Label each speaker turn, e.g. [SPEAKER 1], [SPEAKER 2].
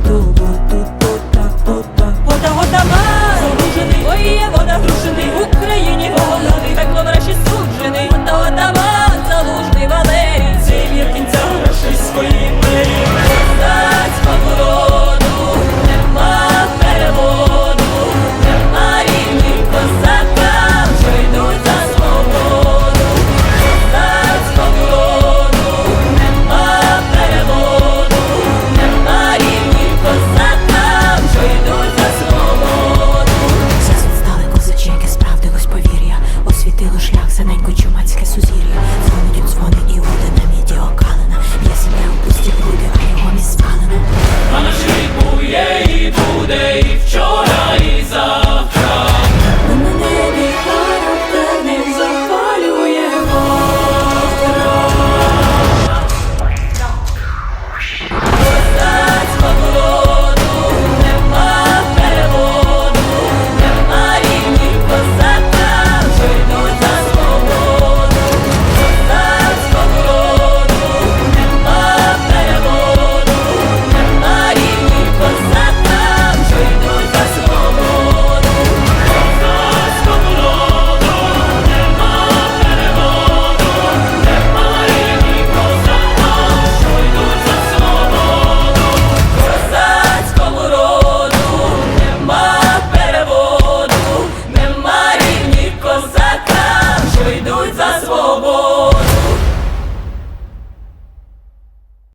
[SPEAKER 1] tudo. синенько чумацьке сузір'я.